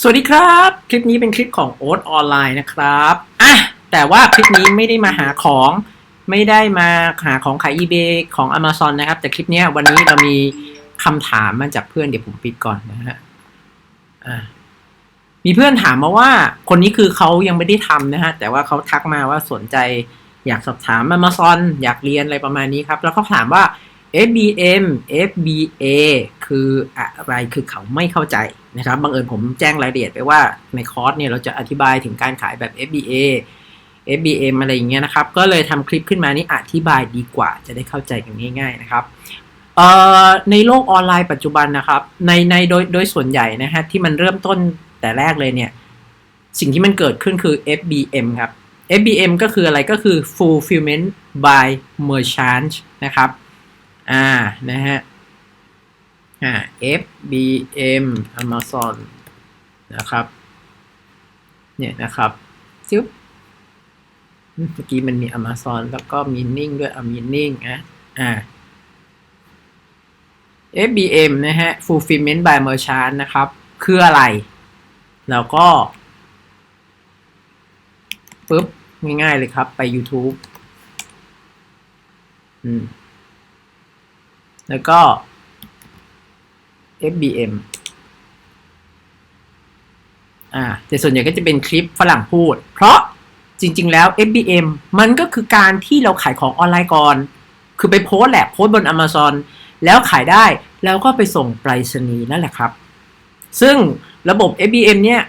สวัสดีครับ คลิปนี้เป็นคลิปของโอ๊ตออนไลน์นะครับอะแต่ว่าคลิปนี้ไม่ได้มาหาของไม่ได้มาหาของขาย eBay ของ Amazon นะครับ แต่คลิปเนี้ยวันนี้เรามีคำถามมาจากเพื่อนเดี๋ยวผมปิดก่อนนะฮะอะมีเพื่อนถามมาว่า คนนี้คือเขายังไม่ได้ทำนะฮะแต่ว่าเขาทักมาว่าสนใจอยากสอบถาม Amazon อยากเรียนอะไรประมาณนี้ครับ แล้วเขาถามว่า FBM FBA คืออะไรคือเขาไม่เข้าใจนะครับบังเอิญผมแจ้งรายละเอียดไปว่าในคอร์สเนี่ยเราจะอธิบายถึงการขายแบบ FBA FBM อะไรอย่างเงี้ยนะครับ ก็เลยทำคลิปขึ้นมานี่อธิบายดีกว่าจะได้เข้าใจกันง่าย ๆนะครับในโลกออนไลน์ปัจจุบันนะครับ ในในโดยโดยส่วนใหญ่นะฮะที่มันเริ่มต้นแต่แรกเลยเนี่ย สิ่งที่มันเกิดขึ้นคือ FBM ครับ FBM ก็คืออะไรก็คือ fulfillment by merchant นะครับ อ่า นะฮะ FBM Amazon นะครับ เนี่ยนะครับซึบเมื่อกี้มันมี Amazon แล้วก็มีนิ่งด้วยอ่ามีนิ่งนะอ่า FBM นะฮะ Fulfillment by Merchant นะครับ คืออะไร แล้วก็ปุ๊บ ง่ายๆเลยครับ ไป YouTube อืม แล้วก็ FBM อ่าแต่ส่วนใหญ่ก็จะเป็นคลิปฝรั่งพูด เพราะจริง ๆ แล้ว FBM มันก็คือการที่เราขายของออนไลน์ก่อน คือไปโพสแหละโพสบน Amazon แล้วขายได้แล้วก็ไปส่งไปรษณีย์นั่นแหละครับ ซึ่งระบบ FBM เนี่ย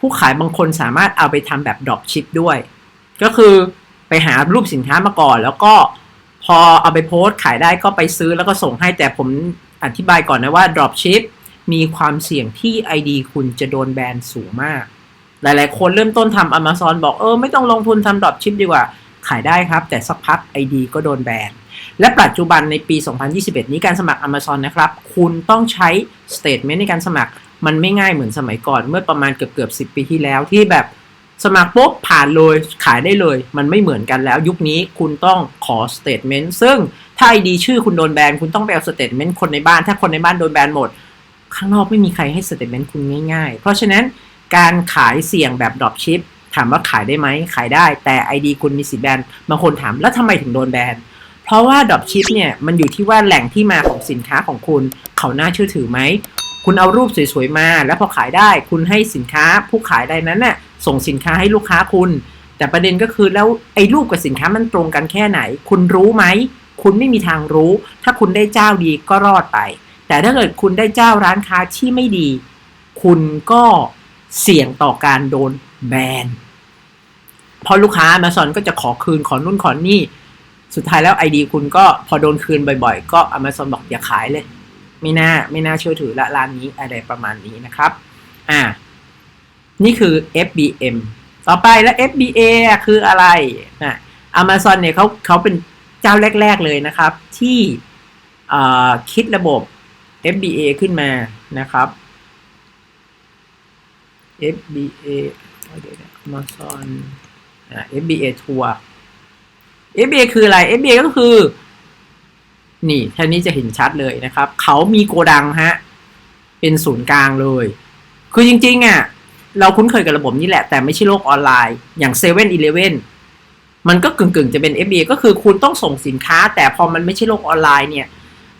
ผู้ขายบางคนสามารถเอาไปทำแบบ drop ship ด้วย ก็คือไปหารูปสินค้ามาก่อน แล้วก็พอเอาไปโพสต์ขายได้ก็ไปซื้อแล้วก็ส่งให้แต่ผม อธิบายก่อนนะว่า drop ship มีความเสี่ยงที่ ID คุณจะโดนแบนสูงมาก หลายๆ คนเริ่มต้นทำ Amazon บอกเออไม่ต้องลงทุนทำ drop ship ดีกว่า ขายได้ครับ แต่สักพัก ID ก็โดนแบน และปัจจุบันในปี 2021 นี้การสมัคร Amazon นะครับ คุณต้องใช้ statement ในการสมัคร มันไม่ง่ายเหมือนสมัยก่อนเมื่อประมาณเกือบเกือบ10 ปีที่แล้วที่แบบ สมัครปุ๊บผ่านเลยขายได้เลย มันไม่เหมือนกันแล้ว ยุคนี้คุณต้องขอ statement ซึ่งถ้า ID ชื่อคุณโดนแบนคุณต้องไปเอา statement คนในบ้าน ถ้าคนในบ้านโดนแบนหมด ข้างนอกไม่มีใครให้ statement คุณง่ายๆ เพราะฉะนั้นการขายเสี่ยงแบบ drop ship ถามว่าขายได้ไหมขายได้ แต่ ID คุณมีสิทธิ์แบนบางคนถามแล้วทำไมถึงโดนแบนเพราะว่า drop ship เนี่ยมันอยู่ที่ว่าแหล่งที่มาของสินค้าของคุณ เขาน่าเชื่อถือไหมคุณเอารูปสวยๆมา แล้วพอขายได้คุณให้สินค้าผู้ขายใดนั้นน่ะ ส่งสินค้าให้ลูกค้าคุณ แต่ประเด็นก็คือแล้วไอ้รูปกับสินค้ามันตรงกันแค่ไหน คุณรู้ไหม คุณไม่มีทางรู้ ถ้าคุณได้เจ้าดีก็รอดไป แต่ถ้าเกิดคุณได้เจ้าร้านค้าที่ไม่ดี คุณก็เสี่ยงต่อการโดนแบนเพราะลูกค้า Amazon ก็จะขอคืนขอนู่นขอนี่สุดท้ายแล้วไอดีคุณก็พอโดนคืนบ่อยๆ ก็ Amazon บอกอย่าขายเลย ไม่น่าไม่น่าเชื่อถือละร้านนี้อะไรประมาณนี้นะครับ อ่า นี่คือ FBM ต่อไปแล้ว FBA คืออะไรนะ Amazon เนี่ยเขาเขาเป็นเจ้าแรก ๆ เลยนะครับ ที่คิดระบบ FBA ขึ้นมานะครับ FBA เดี๋ยวนะ Amazon อ่า FBA Tour FBA คืออะไร FBA ก็คือ นี่ท่านี้จะเห็นชัดเลยนะครับ เขามีโกดังฮะ เป็นศูนย์กลางเลย คือจริง ๆ อะ เราคุ้นเคยกับระบบนี้แหละ แต่ไม่ใช่โลกออนไลน์อย่าง7 e เ e ่ e อมันก็กึ่งๆ จะเป็น FBA ก็คือคุณต้องส่งสินค้า แต่พอมันไม่ใช่โลกออนไลน์เนี่ย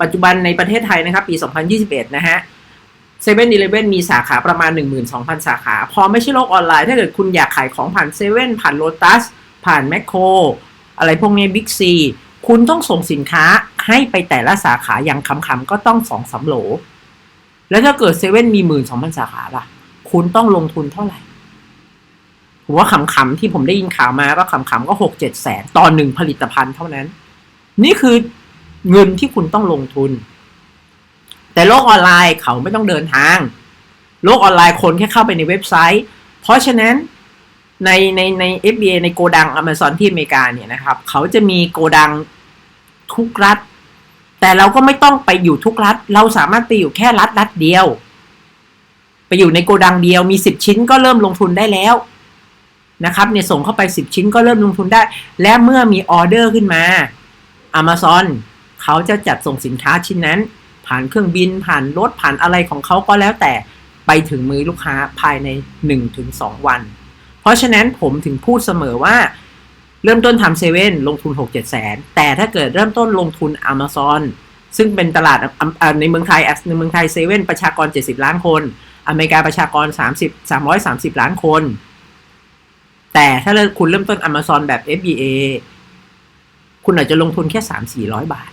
ปัจจุบันในประเทศไทยนะครับ ปี 2021 นะฮะ7 e เ e ่ e มีสาขาประมาณ 12,000 สาขา พอไม่ใช่โลกออนไลน์ ถ้าเกิดคุณอยากขายของผ่านเซเว่นผ่านโลตัสผ่านแมคโครอะไรพวกนี้บิ๊กซีคุณต้องส่งสินค้าให้ไปแต่ละสาขาอย่างคำๆก็ต้องสองสาโหล แล้วถ้าเกิดเซเว่นมีหมื่นสองพันสาขาล่ะ คุณต้องลงทุนเท่าไหร่ผมว่าขำๆที่ผมได้ยินข่าวมาก็ขำๆก็หกเจ็ดแสนต่อหนึ่งผลิตภัณฑ์เท่านั้น นี่คือเงินที่คุณต้องลงทุน แต่โลกออนไลน์เขาไม่ต้องเดินทาง โลกออนไลน์คนแค่เข้าไปในเว็บไซต์ เพราะฉะนั้นในในใน FBA ในโกดัง Amazon ที่อเมริกาเนี่ยนะครับ เขาจะมีโกดังทุกรัฐ แต่เราก็ไม่ต้องไปอยู่ทุกรัฐ เราสามารถไปอยู่แค่รัฐรัฐเดียว ไปอยู่ในโกดังเดียวมีสิบชิ้นก็เริ่มลงทุนได้แล้วนะครับเนี่ยส่งเข้าไปสิบชิ้นก็เริ่มลงทุนได้ และเมื่อมีออเดอร์ขึ้นมา Amazon เขาจะจัดส่งสินค้าชิ้นนั้น ผ่านเครื่องบินผ่านรถผ่านอะไรของเขาก็แล้วแต่ไปถึงมือลูกค้าภายใน 1-2 วัน เพราะฉะนั้นผมถึงพูดเสมอว่าเริ่มต้นทำเซเว่นลงทุน 6 7แสน แต่ถ้าเกิดเริ่มต้นลงทุน Amazon ซึ่งเป็นตลาดในเมืองไทยอะในเมืองไทยเซเว่นประชากร 70 ล้านคน อเมริกาประชากร 30 330 ล้านคน แต่ถ้าคุณเริ่มต้น Amazon แบบ FBA คุณอาจจะลงทุนแค่ 3 400 บาท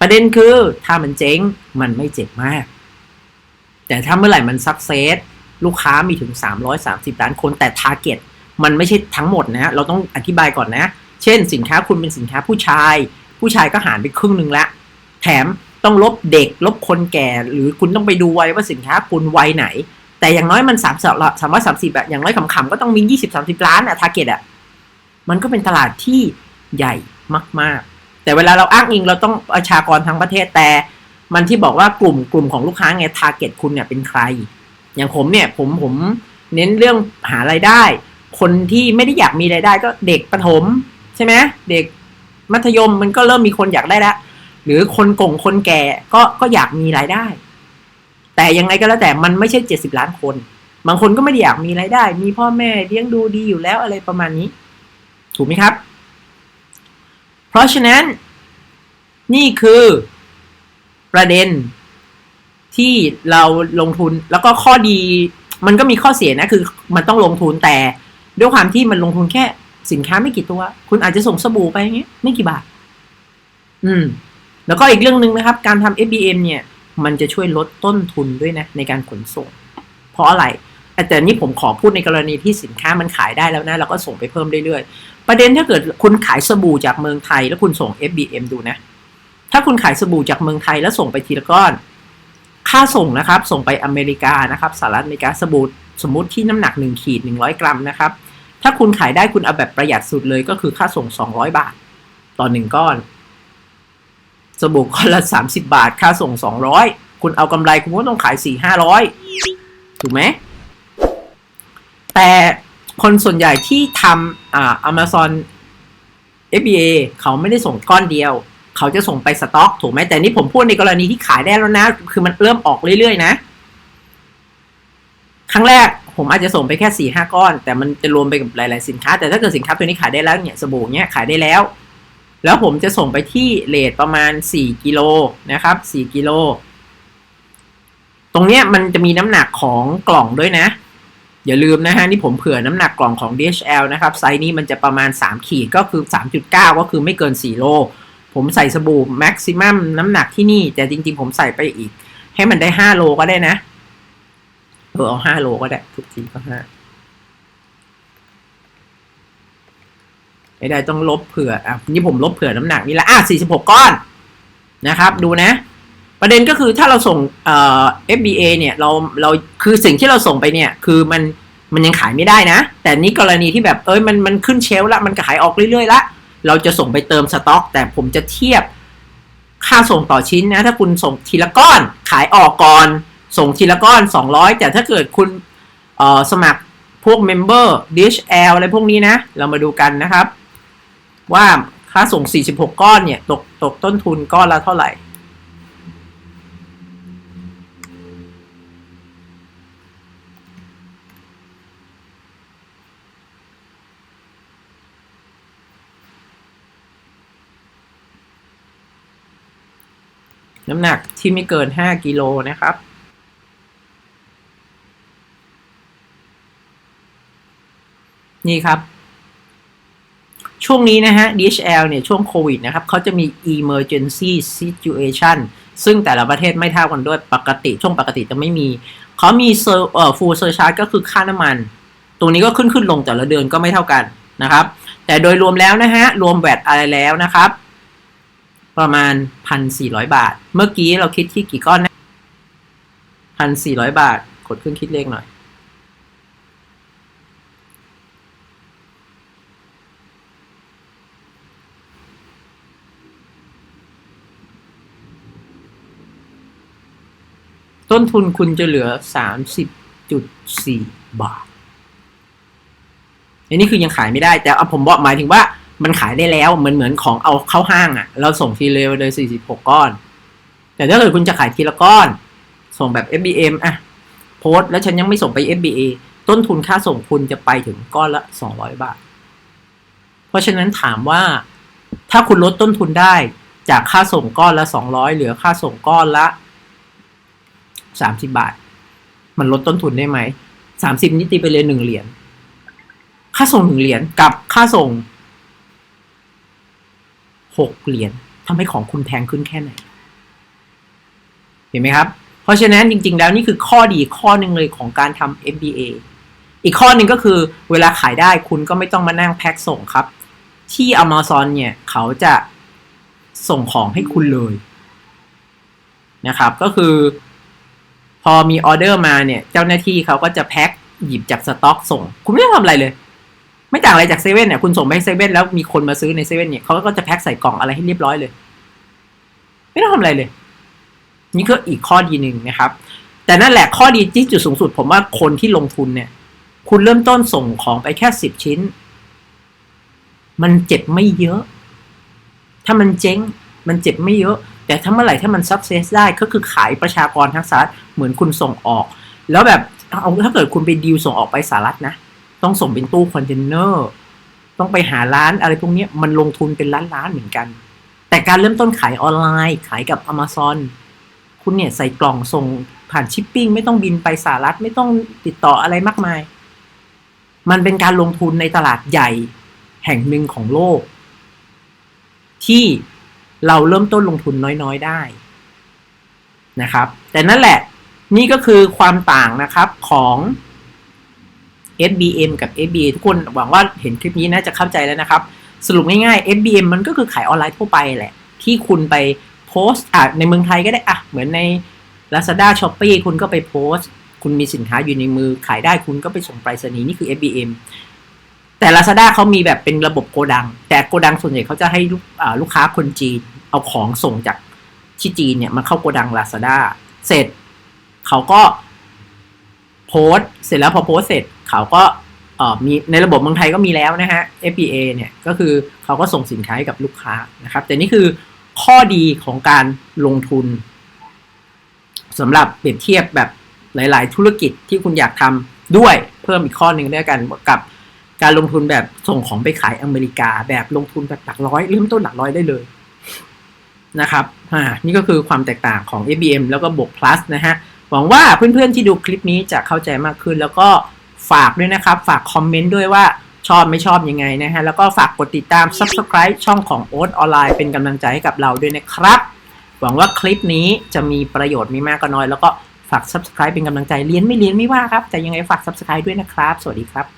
ประเด็นคือถ้ามันเจ๊งมันไม่เจ็บมาก แต่ถ้าเมื่อไหร่มันสักเซสลูกค้ามีถึง 330 ล้านคนแต่ Target มันไม่ใช่ทั้งหมดนะ เราต้องอธิบายก่อนนะ เช่น สินค้าคุณเป็นสินค้าผู้ชาย ผู้ชายก็หารไปครึ่งหนึ่งละ แถม ต้องลบเด็ก ลบคนแก่ หรือคุณต้องไปดูวัยว่าสินค้าคุณวัยไหน แต่อย่างน้อยมันสามสสามร้อยสามสิบอะอย่างน้อยขำๆก็ต้องมียี่สิบสามสิบล้านอะทาร์เก็ตอะมันก็เป็นตลาดที่ใหญ่มาก ๆ แต่เวลาเราอ้างอิงเราต้องประชากรทั้งประเทศแต่มันที่บอกว่ากลุ่มกลุ่มของลูกค้าไงทาร์เก็ตคุณเนี่ยเป็นใคร อย่างผมเนี่ยผมผมเน้นเรื่องหารายได้ คนที่ไม่ได้อยากมีรายได้ก็เด็กประถม ใช่ไหมเด็กมัธยมมันก็เริ่มมีคนอยากได้แล้ว หรือคนกงคนแก่ก็ก็อยากมีรายได้ แต่ยังไงก็แล้วแต่มันไม่ใช่เจ็ดสิบล้านคน บางคนก็ไม่ได้อยากมีรายได้ มีพ่อแม่เลี้ยงดูดีอยู่แล้วอะไรประมาณนี้ ถูกไหมครับ เพราะฉะนั้น นี่คือประเด็นที่เราลงทุนแล้วก็ข้อดี มันก็มีข้อเสียนะคือ มันต้องลงทุนแต่ด้วยความที่มันลงทุนแค่สินค้าไม่กี่ตัว คุณอาจจะส่งสบู่ไปอย่างเงี้ยไม่กี่บาท อืม แล้วก็อีกเรื่องหนึ่งนะครับ การทำ FBM เนี่ย มันจะช่วยลดต้นทุนด้วยนะในการขนส่ง เพราะอะไร แต่นี่ผมขอพูดในกรณีที่สินค้ามันขายได้แล้วนะ เราก็ส่งไปเพิ่มเรื่อยๆ ประเด็นถ้าเกิดคุณขายสบู่จากเมืองไทย แล้วคุณส่ง FBM ดูนะ ถ้าคุณขายสบู่จากเมืองไทยแล้วส่งไปทีละก้อน ค่าส่งนะครับ ส่งไปอเมริกานะครับ สหรัฐอเมริกาสบู่สมมติที่น้ำหนัก1ขีด100 กรัมนะครับ ถ้าคุณขายได้คุณเอาแบบประหยัดสุดเลยก็คือค่าส่ง 200 บาท ต่อหนึ่งก้อน สบู่ก้อนละ 30 บาท ค่าส่ง 200 คุณเอากำไรคุณก็ต้องขาย 4 500 ถูกไหม แต่คนส่วนใหญ่ที่ทำอ่า Amazon FBA เขาไม่ได้ส่งก้อนเดียว เขาจะส่งไปสต็อกถูกไหม แต่นี่ผมพูดในกรณีที่ขายได้แล้วนะ คือมันเริ่มออกเรื่อยๆ นะ ครั้งแรกผมอาจจะส่งไปแค่สี่ห้าก้อน แต่มันจะรวมไปกับหลายๆสินค้า แต่ถ้าเกิดสินค้าตัวนี้ขายได้แล้วเนี่ย สบู่เนี่ยขายได้แล้ว แล้วผมจะส่งไปที่เลทประมาณสี่กิโลนะครับสี่กิโล ตรงเนี้ยมันจะมีน้ำหนักของกล่องด้วยนะ อย่าลืมนะฮะนี่ผมเผื่อน้ำหนักกล่องของ DHL นะครับ ไซส์นี้มันจะประมาณ 3 ขีดก็คือ 3.9 ก็คือไม่เกิน 4 โล ผมใส่สบู่แม็กซิมัมน้ำหนักที่นี่ แต่จริง ๆ ผมใส่ไปอีก ให้มันได้ 5 โลก็ได้นะ เออเอา 5 โลก็ได้ ทุกทีก็ 5 ไม่ได้ต้องลบเผื่ออะนี่ผมลบเผื่อน้ำหนักนี่ละอะ46ก้อนนะครับ ดูนะ ประเด็นก็คือถ้าเราส่งเอ่อ FBA เนี่ยเราเราคือสิ่งที่เราส่งไปเนี่ย คือมันมันยังขายไม่ได้นะ แต่นี่กรณีที่แบบเอ้ยมันมันขึ้นเชลฟ์ละมันขายออกเรื่อยๆละเราจะส่งไปเติมสต็อก แต่ผมจะเทียบค่าส่งต่อชิ้นนะ ถ้าคุณส่งทีละก้อนขายออกก่อน ส่งทีละก้อน 200 แต่ถ้าเกิดคุณเอ่อสมัครพวกเมมเบอร์ DHL อะไรพวกนี้นะ เรามาดูกันนะครับ ว่าค่าส่ง 46 ก้อนเนี่ยตกตกต้นทุนก้อนละเท่าไหร่ น้ำหนักที่ไม่เกิน 5 กิโลนะครับนี่ครับ ช่วงนี้นะฮะ DHL เนี่ยช่วงโควิดนะครับเขาจะมี emergency situation ซึ่งแต่ละประเทศไม่เท่ากันด้วยปกติ ช่วงปกติจะไม่มี เขามีเซอร์เอ่อ full surcharge ก็คือค่าน้ำมัน ตรงนี้ก็ขึ้นขึ้นลงแต่ละเดือนก็ไม่เท่ากันนะครับ แต่โดยรวมแล้วนะฮะ รวมแวดอะไรแล้วนะครับ ประมาณพันสี่ร้อยบาท เมื่อกี้เราคิดที่กี่ก้อนนะพันสี่ร้อยบาท กดเครื่องคิดเลขหน่อย ต้นทุนคุณจะเหลือสามสิบจุดสี่บาท อันนี้คือยังขายไม่ได้ แต่เอาผมบอกหมายถึงว่ามันขายได้แล้วเหมือนเหมือนของเอาเข้าห้างอะ่ะ เราส่งทีเร็วเลยสี่สิบหกก้อน แต่ถ้าเกิดคุณจะขายทีละก้อน ส่งแบบ FBM อะ โพสแล้วฉันยังไม่ส่งไป FBA ต้นทุนค่าส่งคุณจะไปถึงก้อนละ 200 บาท เพราะฉะนั้นถามว่าถ้าคุณลดต้นทุนได้จากค่าส่งก้อนละ 200 เหลือค่าส่งก้อนละ 30บาท มันลดต้นทุนได้ไหม30นิตีไปเลยหนึ่งเหรียญค่าส่งหนึ่งเหรียญกับค่าส่ง6เหรียญทำให้ของคุณแพงขึ้นแค่ไหน เห็นไหมครับ เพราะฉะนั้นจริง ๆ แล้วนี่คือข้อดีข้อหนึ่งเลยของการทำ MBA อีกข้อหนึ่งก็คือเวลาขายได้คุณก็ไม่ต้องมานั่งแพ็คส่งครับ ที่ Amazon เนี่ย เขาจะส่งของให้คุณเลยนะครับ ก็คือ อมีออเดอร์มาเนี่ยเจ้าหน้าที่เขาก็จะแพ็คหยิบจากสต็อกส่ง คุณไม่ต้องทำอะไรเลย ไม่ต่างอะไรจากเซเว่นเนี่ยคุณส่งไปให้เซเว่นแล้วมีคนมาซื้อในเซเว่นเนี่ยเขาก็จะแพ็คใส่กล่องอะไรให้เรียบร้อยเลย ไม่ต้องทำอะไรเลย นี่ก็อีกข้อดีหนึ่งนะครับ แต่นั่นแหละข้อดีที่จุดสูงสุด ผมว่าคนที่ลงทุนเนี่ย คุณเริ่มต้นส่งของไปแค่สิบชิ้น มันเจ็บไม่เยอะ ถ้ามันเจ๊ง มันเจ็บไม่เยอะ แต่ถ้าเมื่อไหร่ถ้ามันซักเซสได้ก็คือขายประชากรทั้งสหรัฐเหมือนคุณส่งออก แล้วแบบเอาถ้าเกิดคุณไปดีลส่งออกไปสหรัฐนะ ต้องส่งเป็นตู้คอนเทนเนอร์ต้องไปหาร้านอะไรพวกนี้มันลงทุนเป็นล้านล้านเหมือนกัน แต่การเริ่มต้นขายออนไลน์ ขายกับ Amazon คุณเนี่ยใส่กล่องส่งผ่านชิปปิ้งไม่ต้องบินไปสหรัฐไม่ต้องติดต่ออะไรมากมาย มันเป็นการลงทุนในตลาดใหญ่แห่งหนึ่งของโลก ที่ เราเริ่มต้นลงทุนน้อยๆได้นะครับ แต่นั่นแหละนี่ก็คือความต่างนะครับของ FBM กับ FBA ทุกคนหวังว่าเห็นคลิปนี้น่าจะเข้าใจแล้วนะครับ สรุปง่ายๆ FBM มันก็คือขายออนไลน์ทั่วไปแหละ ที่คุณไปโพสต์อะในเมืองไทยก็ได้อะเหมือนใน Lazada Shopee คุณก็ไปโพสต์ คุณมีสินค้าอยู่ในมือขายได้คุณก็ไปส่งไปรษณีย์นี่คือ FBM แต่ Lazada เขามีแบบเป็นระบบโกดัง แต่โกดังส่วนใหญ่เขาจะให้ลูกลูกค้าคนจีน เอาของส่งจากที่จีนเนี่ยมาเข้าโกดัง Lazada เสร็จเขาก็โพสต์เสร็จแล้วพอโพสต์เสร็จเขาก็มีในระบบเมืองไทยก็มีแล้วนะฮะ FBA เนี่ยก็คือเขาก็ส่งสินค้าให้กับลูกค้านะครับ แต่นี่คือข้อดีของการลงทุนสำหรับเปรียบเทียบแบบหลาย ๆ ธุรกิจที่คุณอยากทำด้วยเพิ่มอีกข้อหนึ่งด้วยกันกับ การลงทุนแบบส่งของไปขายอเมริกา แบบลงทุนแบบหลักร้อยเริ่มต้นหลักร้อยได้เลยนะครับอ่านี่ก็คือความแตกต่างของ FBM แล้วก็บวก plus นะฮะ หวังว่าเพื่อนๆที่ดูคลิปนี้จะเข้าใจมากขึ้น แล้วก็ฝากด้วยนะครับ ฝากคอมเมนต์ด้วยว่าชอบไม่ชอบยังไงนะฮะ แล้วก็ฝากกดติดตาม Subscribe ช่องของโอ๊ตออนไลน์เป็นกำลังใจให้กับเราด้วยนะครับ หวังว่าคลิปนี้จะมีประโยชน์ไม่มากก็น้อย แล้วก็ฝาก Subscribe เป็นกำลังใจเรียนไม่เรียนไม่ว่าครับ แต่ยังไงฝาก Subscribe ด้วยนะครับ สวัสดีครับ